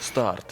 Старт.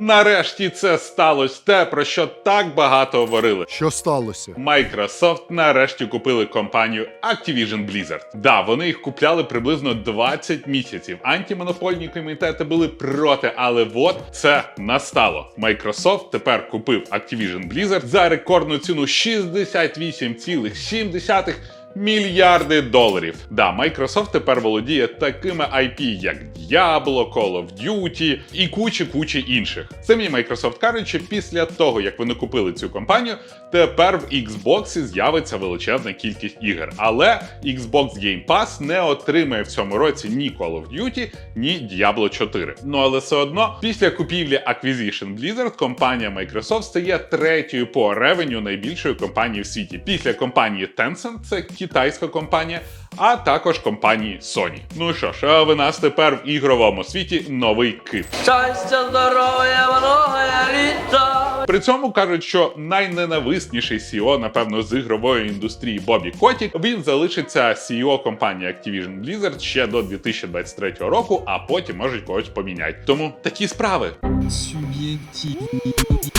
Нарешті це сталося те, про що так багато говорили. Що сталося? Microsoft нарешті купили компанію Activision Blizzard. Да, вони їх купляли приблизно 20 місяців. Антимонопольні комітети були проти, але от це настало. Microsoft тепер купив Activision Blizzard за рекордну ціну 68,7 мільярди доларів. Да, Microsoft тепер володіє такими IP, як Diablo, Call of Duty і кучі-кучі інших. Самі Microsoft кажуть, що після того, як вони купили цю компанію, тепер в Xbox з'явиться величезна кількість ігор. Але Xbox Game Pass не отримає в цьому році ні Call of Duty, ні Diablo 4. Ну але все одно, після купівлі Acquisition Blizzard, компанія Microsoft стає третьою по ревеню найбільшою компанією в світі. Після компанії Tencent, це китайська компанія, а також компанії Sony. Ну що ж, а в нас тепер в ігровому світі новий кит. Щастя, здоров'я, многое літа. При цьому кажуть, що найненависніший CEO, напевно, з ігрової індустрії Бобі Котік, він залишиться CEO компанії Activision Blizzard ще до 2023 року, а потім можуть когось поміняти. Тому такі справи. Суб'єктивні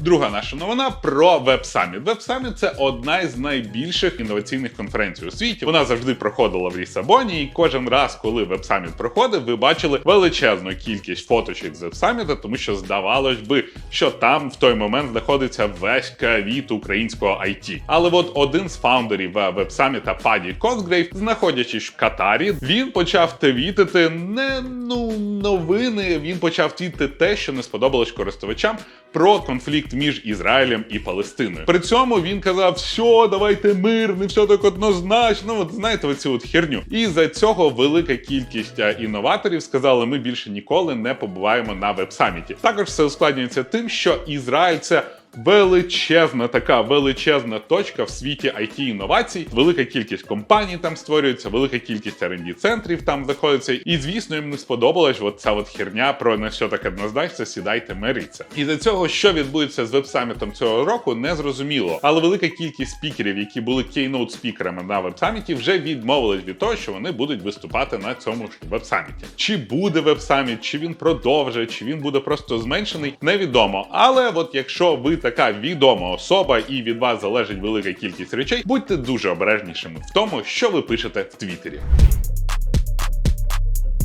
Друга наша новина про. Web Summit – це одна із найбільших інноваційних конференцій у світі. Вона завжди проходила в Лісабоні, і кожен раз, коли Summit проходив, ви бачили величезну кількість фоточок з Summit, тому що здавалось би, що там в той момент знаходиться весь кавіт українського IT. Але от один з фаундерів Summit, Паді Косгрейв, знаходячись в Катарі, він почав твітити не ну новини. Він почав твітити те, що не сподобалось користувачам про конфлікт між Ізраїлем і Палестиною. При цьому він казав: все, давайте мир, не все так однозначно. От знаєте, оцю от херню. І за цього велика кількість інноваторів сказали, ми більше ніколи не побуваємо на веб-саміті. Також все ускладнюється тим, що Ізраїль це. Величезна така величезна точка в світі it інновацій. Велика кількість компаній там створюється, велика кількість rd центрів там знаходиться. І звісно, їм не сподобалась от ця от херня про не все так однозначно, сідайте миріться. І за цього, що відбудеться з веб-самітом цього року, не зрозуміло. Але велика кількість спікерів, які були кейноут спікерами на веб-саміті, вже відмовились від того, що вони будуть виступати на цьому ж веб-саміті. Чи буде веб-саміт, чи він продовжує, чи він буде просто зменшений, невідомо. Але от якщо ви така відома особа і від вас залежить велика кількість речей, будьте дуже обережнішими в тому, що ви пишете в Твіттері.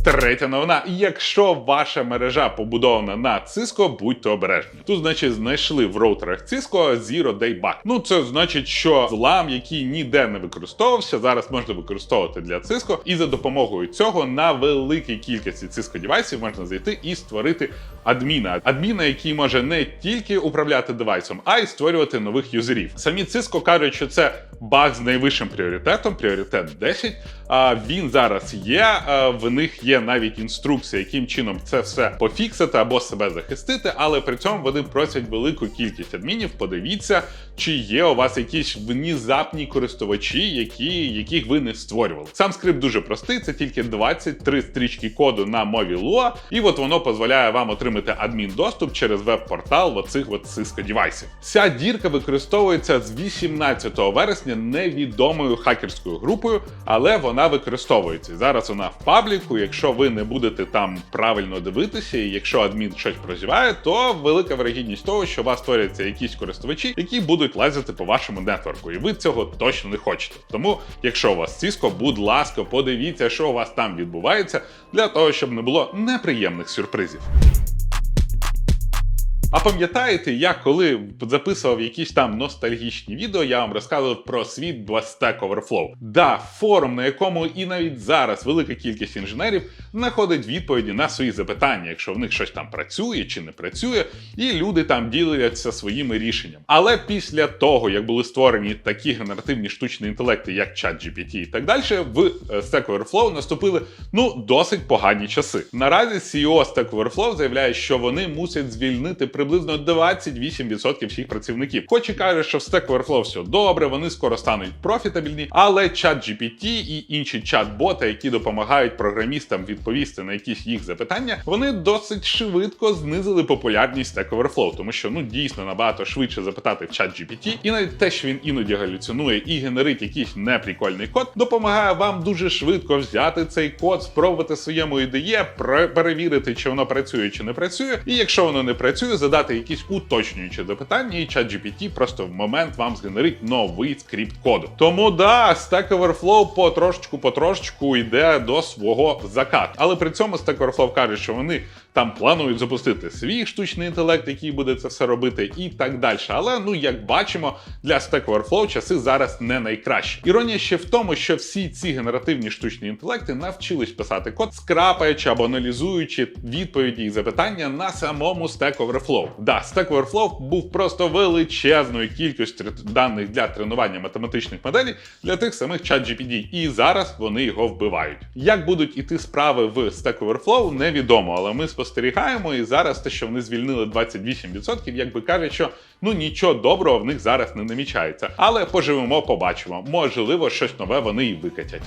Третя новина. Якщо ваша мережа побудована на Cisco, будьте обережні. Тут, значить, знайшли в роутерах Cisco Zero Day Bug. Ну, це значить, що злам, який ніде не використовувався, зараз можна використовувати для Cisco, і за допомогою цього на великій кількості Cisco девайсів можна зайти і створити адміна. Адміна, який може не тільки управляти девайсом, а й створювати нових юзерів. Самі Cisco кажуть, що це баг з найвищим пріоритетом, пріоритет 10. А він зараз є. В них є навіть інструкція, яким чином це все пофіксити або себе захистити, але при цьому вони просять велику кількість адмінів. Подивіться, чи є у вас якісь внезапні користувачі, які, яких ви не створювали. Сам скрипт дуже простий, це тільки 23 стрічки коду на мові Lua, і от воно дозволяє вам отримати адмін-доступ через веб-портал оцих от Cisco девайсів. Ця дірка використовується з 18 вересня невідомою хакерською групою, але вона використовується. Зараз вона в пабліку. Якщо ви не будете там правильно дивитися, і якщо адмін щось прозіває, то велика вирогідність того, що у вас створяться якісь користувачі, які будуть лазити по вашому нетворку, і ви цього точно не хочете. Тому, якщо у вас Cisco, будь ласка, подивіться, що у вас там відбувається, для того, щоб не було неприємних сюрпризів. А пам'ятаєте, я коли записував якісь там ностальгічні відео, я вам розказував про світ Stack Overflow. Да, форум, на якому і навіть зараз велика кількість інженерів знаходить відповіді на свої запитання, якщо в них щось там працює чи не працює, і люди там діляться своїми рішеннями. Але після того, як були створені такі генеративні штучні інтелекти, як ChatGPT і так далі, в е, Stack Overflow наступили ну досить погані часи. Наразі CEO Stack Overflow заявляє, що вони мусять звільнити приблизно приблизно 28% всіх працівників. Хоч і кажуть, що в Stack Overflow все добре, вони скоро стануть профітабельні, але чат GPT і інші чат-боти, які допомагають програмістам відповісти на якісь їх запитання, вони досить швидко знизили популярність Stack Overflow, тому що ну дійсно набагато швидше запитати в чат GPT, і навіть те, що він іноді галюцинує і генерить якийсь неприкольний код, допомагає вам дуже швидко взяти цей код, спробувати своєму пре- перевірити, чи воно працює чи не працює. І якщо воно не працює, задати якісь уточнюючі запитання, і чат GPT просто в момент вам згенерить новий скрипт коду. Тому да, Stack Overflow потрошечку потрошечку йде до свого закату. Але при цьому Stack Overflow каже, що вони там планують запустити свій штучний інтелект, який буде це все робити, і так далі. Але ну як бачимо, для Stack Overflow часи зараз не найкращі. Іронія ще в тому, що всі ці генеративні штучні інтелекти навчились писати код, скрапаючи або аналізуючи відповіді і запитання на самому Stack Overflow. Да, Stack Overflow був просто величезною кількістю даних для тренування математичних моделей для тих самих ChatGPT, і зараз вони його вбивають. Як будуть іти справи в Stack Overflow, невідомо, але ми спостерігаємо, і зараз те, що вони звільнили 28%, якби кажуть, що ну нічого доброго в них зараз не намічається. Але поживемо, побачимо. Можливо, щось нове вони і викатять.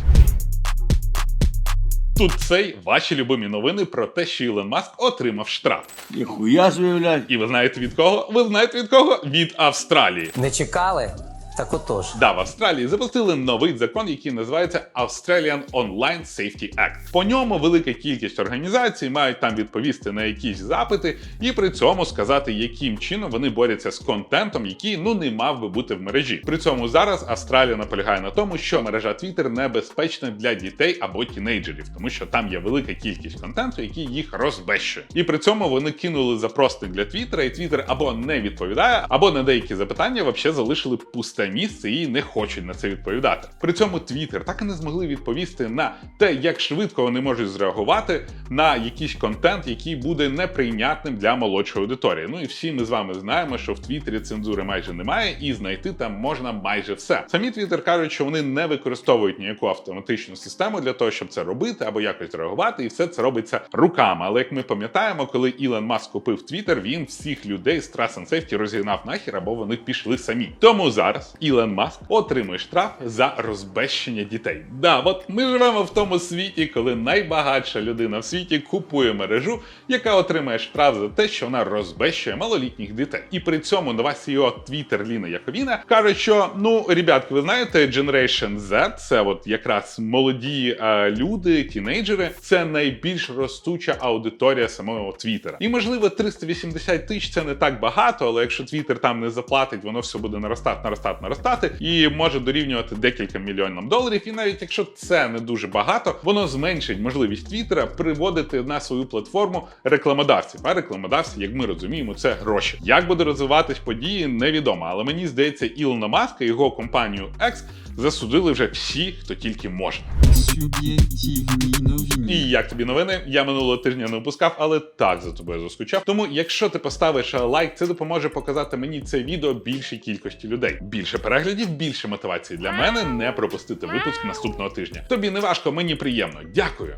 Тут цей ваші любимі новини про те, що Ілон Маск отримав штраф. Ніхуя блядь. І ви знаєте від кого? Ви знаєте від кого? Від Австралії. Не чекали? Так отож. Да, в Австралії запустили новий закон, який називається Australian Online Safety Act. По ньому велика кількість організацій мають там відповісти на якісь запити, і при цьому сказати, яким чином вони борються з контентом, який ну не мав би бути в мережі. При цьому зараз Австралія наполягає на тому, що мережа Twitter небезпечна для дітей або тінейджерів, тому що там є велика кількість контенту, який їх розбещує. І при цьому вони кинули запросник для Твіттера, і Твіттер або не відповідає, або на деякі запитання взагалі залишили пусте місце і не хочуть на це відповідати. При цьому Твіттер так і не змогли відповісти на те, як швидко вони можуть зреагувати на якийсь контент, який буде неприйнятним для молодшої аудиторії. Ну і всі ми з вами знаємо, що в Твіттері цензури майже немає, і знайти там можна майже все. Самі Твіттер кажуть, що вони не використовують ніяку автоматичну систему для того, щоб це робити або якось реагувати, і все це робиться руками. Але як ми пам'ятаємо, коли Ілон Маск купив Твіттер, він всіх людей з Trust and Safety розігнав нахер, або вони пішли самі. Тому зараз Ілон Маск отримує штраф за розбещення дітей. Да, от ми живемо в тому світі, коли найбагатша людина в світі купує мережу, яка отримає штраф за те, що вона розбещує малолітніх дітей. І при цьому нова CEO Twitter Ліна Яковіна каже, що ну ребятки, ви знаєте, Generation Z, це от якраз молоді е, люди, тінейджери, це найбільш ростуча аудиторія самого Твіттера. І можливо 380 тисяч це не так багато, але якщо Твіттер там не заплатить, воно все буде наростати, наростати, наростати, і може дорівнювати декілька мільйонам доларів. І навіть якщо це не дуже багато, воно зменшить можливість Твіттера приводити на свою платформу рекламодавців. А рекламодавці, як ми розуміємо, це гроші. Як буде розвиватись події, невідомо. Але мені здається, Ілона Маска його компанію X засудили вже всі, хто тільки може. Суб'єктивні новини. І як тобі новини? Я минулого тижня не випускав, але так за тобою заскучав. Тому, якщо ти поставиш лайк, це допоможе показати мені це відео більшій кількості людей. Більше переглядів, більше мотивації для мене не пропустити випуск наступного тижня. Тобі не важко, мені приємно. Дякую.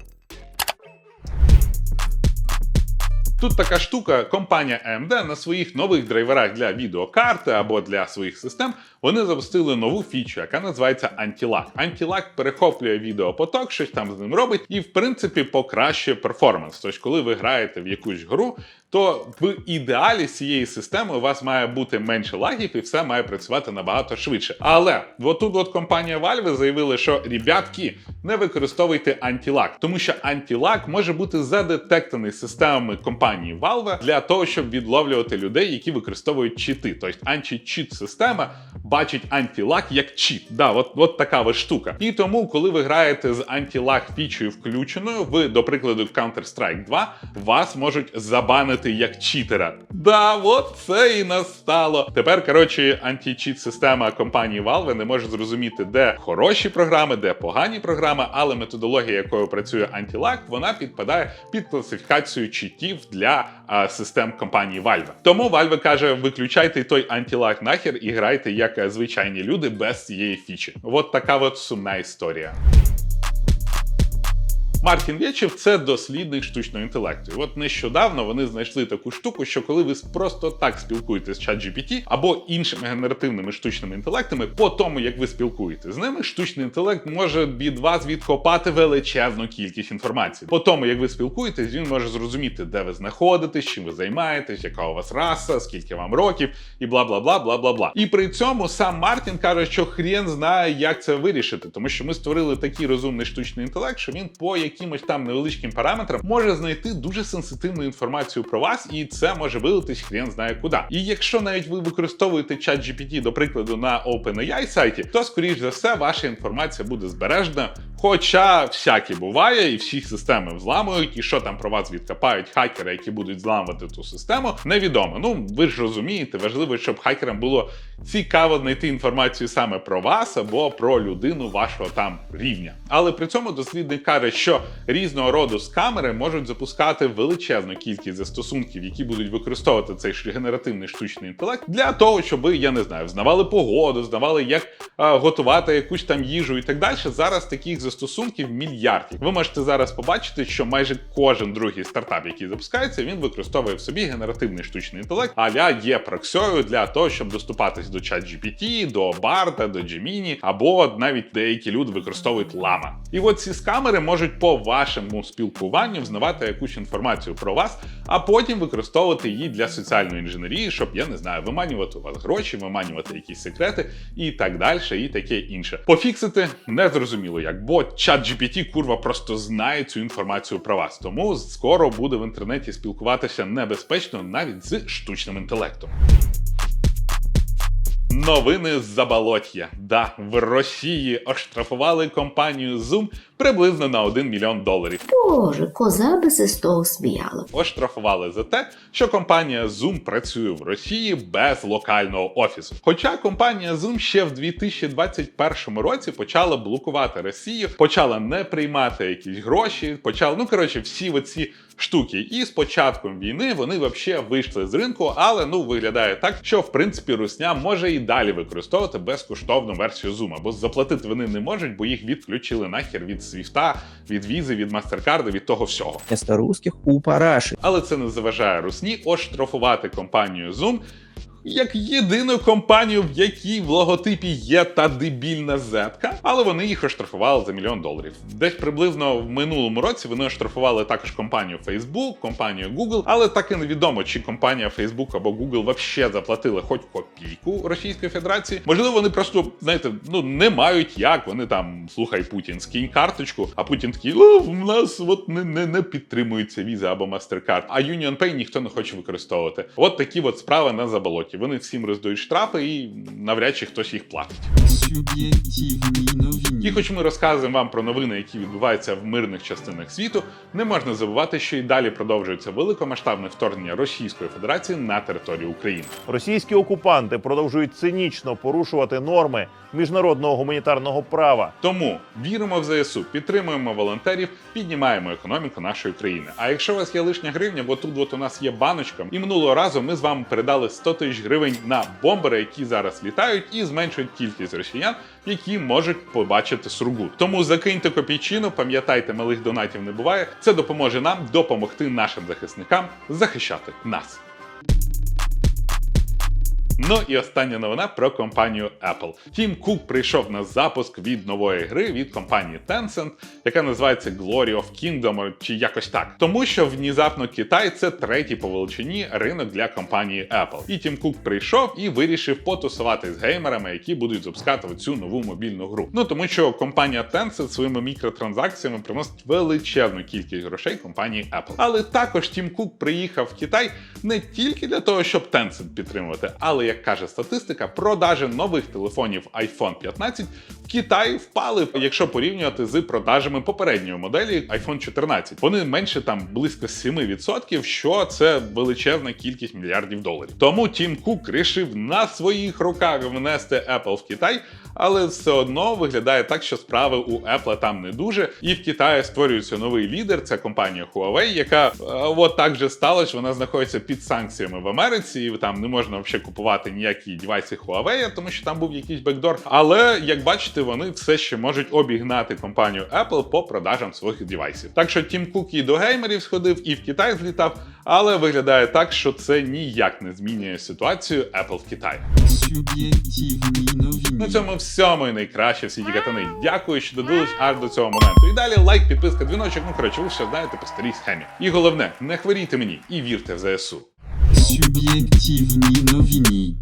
Тут така штука, компанія AMD на своїх нових драйверах для відеокарти або для своїх систем вони запустили нову фічу, яка називається Anti-Lag. Anti-Lag перехоплює відеопоток, щось там з ним робить, і в принципі покращує перформанс. Тож, коли ви граєте в якусь гру, то в ідеалі цієї системи у вас має бути менше лагів і все має працювати набагато швидше. Але отут от компанія Valve заявила, що ребятки, не використовуйте антілак, тому що антілак може бути задетектаний системами компанії Valve для того, щоб відловлювати людей, які використовують чіти. Тобто античіт система бачить антилаг як чіт. Да, от, от така от штука. І тому, коли ви граєте з антилаг фічею включеною, ви, до прикладу, Counter-Strike 2, вас можуть забанити як читера. Да, от це і настало. Тепер, коротше, античіт система компанії Valve не може зрозуміти, де хороші програми, де погані програми, але методологія, якою працює антилаг, вона підпадає під класифікацію читів для а, систем компанії Valve. Тому Valve каже: виключайте той антилаг нахер і грайте як е, звичайні люди без цієї фічі. От така от сумна історія. Мартін Вєчев це дослідник штучного інтелекту. І от нещодавно вони знайшли таку штуку, що коли ви просто так спілкуєтесь з ChatGPT або іншими генеративними штучними інтелектами, по тому як ви спілкуєтесь з ними, штучний інтелект може від вас відкопати величезну кількість інформації. По тому, як ви спілкуєтесь, він може зрозуміти, де ви знаходитесь, чим ви займаєтесь, яка у вас раса, скільки вам років, і бла бла бла бла бла бла. І при цьому сам Мартін каже, що хрен знає, як це вирішити, тому що ми створили такий розумний штучний інтелект, що він по якимось там невеличким параметрам може знайти дуже сенситивну інформацію про вас, і це може вилитись хрен знає куди. І якщо навіть ви використовуєте чат GPT, до прикладу, на OpenAI сайті, то скоріш за все ваша інформація буде збережена. Хоча всяке буває, і всі системи взламують, і що там про вас відкопають хакери, які будуть зламувати ту систему, невідомо. Ну ви ж розумієте, важливо, щоб хакерам було цікаво знайти інформацію саме про вас або про людину вашого там рівня. Але при цьому дослідник каже, що різного роду скамери можуть запускати величезну кількість застосунків, які будуть використовувати цей генеративний штучний інтелект для того, щоб я не знаю, знавали погоду, знавали, як а, готувати якусь там їжу і так далі. Зараз таких застосунків мільярдів. Ви можете зараз побачити, що майже кожен другий стартап, який запускається, він використовує в собі генеративний штучний інтелект, аля є проксьою для того, щоб доступатись до ChatGPT, до Барда, до Gemini, або навіть деякі люди використовують лама. І от ці скамери можуть по вашому спілкуванню взнавати якусь інформацію про вас, а потім використовувати її для соціальної інженерії, щоб я не знаю, виманювати у вас гроші, виманювати якісь секрети і так далі, і таке інше. Пофіксити не зрозуміло як, бо ChatGPT курва просто знає цю інформацію про вас. Тому скоро буде в інтернеті спілкуватися небезпечно навіть з штучним інтелектом. Новини з заболот'я. Да, в Росії оштрафували компанію Zoom приблизно на 1 мільйон доларів. Боже, коза би з того сміяла. Оштрафували за те, що компанія Zoom працює в Росії без локального офісу. Хоча компанія Zoom ще в 2021 році почала блокувати Росію, почала не приймати якісь гроші, почала, ну коротше, всі оці штуки. І з початком війни вони взагалі вийшли з ринку, але ну виглядає так, що в принципі Русня може і далі використовувати безкоштовну версію Zoom, бо заплатити вони не можуть, бо їх відключили нахер від свіфта, від візи, від мастеркарду, від того всього. Місто русських у параші. Але це не заважає Русні оштрафувати компанію Zoom як єдину компанію, в якій в логотипі є та дебільна зетка, але вони їх оштрафували за мільйон доларів. Десь приблизно в минулому році вони оштрафували також компанію Facebook, компанію Google, але так і невідомо, чи компанія Facebook або Google вообще заплатили хоч копійку Російської Федерації. Можливо, вони просто знаєте, ну не мають як. Вони там слухай Путін, скинь карточку, а Путін такий, о, в нас от не, не, не підтримується віза або MasterCard, а UnionPay ніхто не хоче використовувати. От такі от справи на заболоті. Вони всім роздають штрафи і навряд чи хтось їх платить. Суб'єктивні новини. І хоч ми розказуємо вам про новини, які відбуваються в мирних частинах світу, не можна забувати, що і далі продовжується великомасштабне вторгнення Російської Федерації на територію України. Російські окупанти продовжують цинічно порушувати норми міжнародного гуманітарного права. Тому віримо в ЗСУ, підтримуємо волонтерів, піднімаємо економіку нашої країни. А якщо у вас є лишня гривня, бо тут от у нас є баночка, і минулого разу ми з вами передали 100 тисяч гривень на бомбери, які зараз літають, і зменшують кількість росіян, які можуть побачити сургут. Тому закиньте копійчину, пам'ятайте, малих донатів не буває. Це допоможе нам допомогти нашим захисникам захищати нас. Ну і остання новина про компанію Apple. Тім Кук прийшов на запуск від нової гри від компанії Tencent, яка називається Glory of Kingdom чи якось так. Тому що внезапно Китай це третій по величині ринок для компанії Apple. І Тім Кук прийшов і вирішив потусувати з геймерами, які будуть запускати цю нову мобільну гру. Ну тому що компанія Tencent своїми мікротранзакціями приносить величезну кількість грошей компанії Apple. Але також Тім Кук приїхав в Китай не тільки для того, щоб Tencent підтримувати, але як каже статистика, продажі нових телефонів iPhone 15 в Китаї впали, якщо порівнювати з продажами попередньої моделі iPhone 14. Вони менше там близько 7%, що це величезна кількість мільярдів доларів. Тому Тім Кук рішив на своїх руках внести Apple в Китай. Але все одно виглядає так, що справи у Apple там не дуже. І в Китаї створюється новий лідер. Це компанія Huawei, яка е, от так же сталося. Вона знаходиться під санкціями в Америці, і там не можна взагалі купувати продавати ніякі девайси Huawei, тому що там був якийсь бекдор. Але як бачите, вони все ще можуть обігнати компанію Apple по продажам своїх девайсів. Так що Тім Кук і до геймерів сходив, і в Китай злітав, але виглядає так, що це ніяк не змінює ситуацію Apple в Китаї. На цьому все, мої найкращі всі ті катани. Дякую, що додивились аж до цього моменту. І далі лайк, підписка, дзвіночок. Ну коротше, ви все знаєте по старій схемі. І головне, не хворійте мені і вірте в ЗСУ. Суб'єктивні новини.